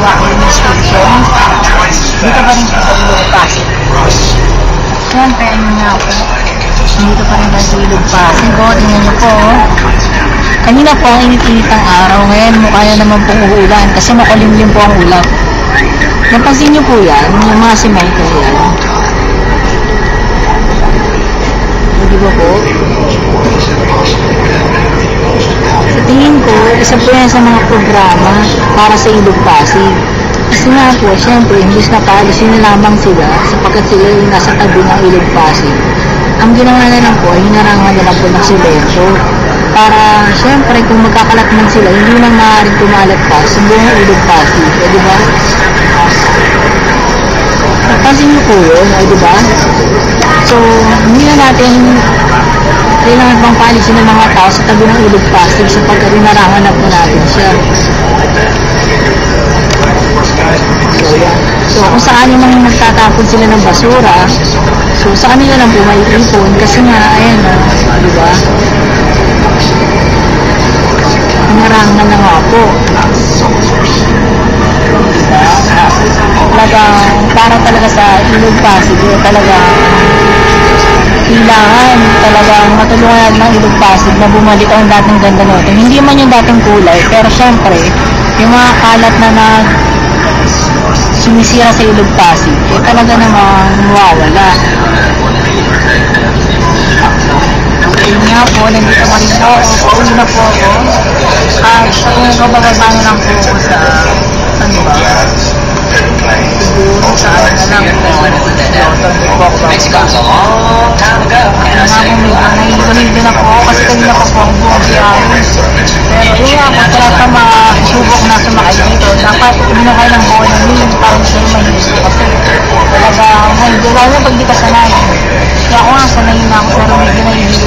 na po ang sa Nuwaki Station. Dito pa rin po sa Ilog Pasig. Siyempre, ayun nga po. Dito pa rin tayo sa Ilog Pasig. O, tingnan niyo po. oh. Kanina po init-init ang araw. Ngayon mukha na naman pong uulan kasi makulimlim po ang ulap. Napansin niyo po yan, yung mga semento yan. O, di ba po? Sa tingin ko, isa po yan sa mga programa para sa Ilog Pasig. Kasi nga po, syempre, imbis na paalisin na lamang sila sapagkat sila yung nasa tabi ng Ilog. Ang ginawa na lang po, hinarangan na lang po ng semento para syempre kung magkakalat man sila, hindi na maaaring kumalat pa sa buong Ilog Pasig. O, di ba? Pansin niyo po yun, o, di ba? So, hindi na natin kailangan bang paalisin ng mga tao sa tabi ng ilog plastic sapagkat rinarangan na natin siya. So, yan. Kung saan yung mga nagtatapon sila ng basura, so sa kanila lang po may kasi nga, ayan o, di ba? Rinarangan na nga po. Diba? Para talaga sa ilog pasig, talagang kailangan talagang matulungan ng Ilog Pasig na bumalik ang dating ganda nito. Hindi man yung dating kulay, pero syempre, yung mga kalat na nag sumisira sa Ilog Pasig, eh talaga namang nawawala. Ayun nga po, nandito pa rin po. Pauwi na po ako. At kung kabababa na lang po sa kanina pa po ang buong biyahe. Pero yun nga talaga pa masubok na sumakay dito. Dapat binakay ng buo ng yun para siya yung mahihigil. Kasi talaga, hindi lalo na pag di ka sanay. Kaya ako nga sanay na ako pero medyo nahihigil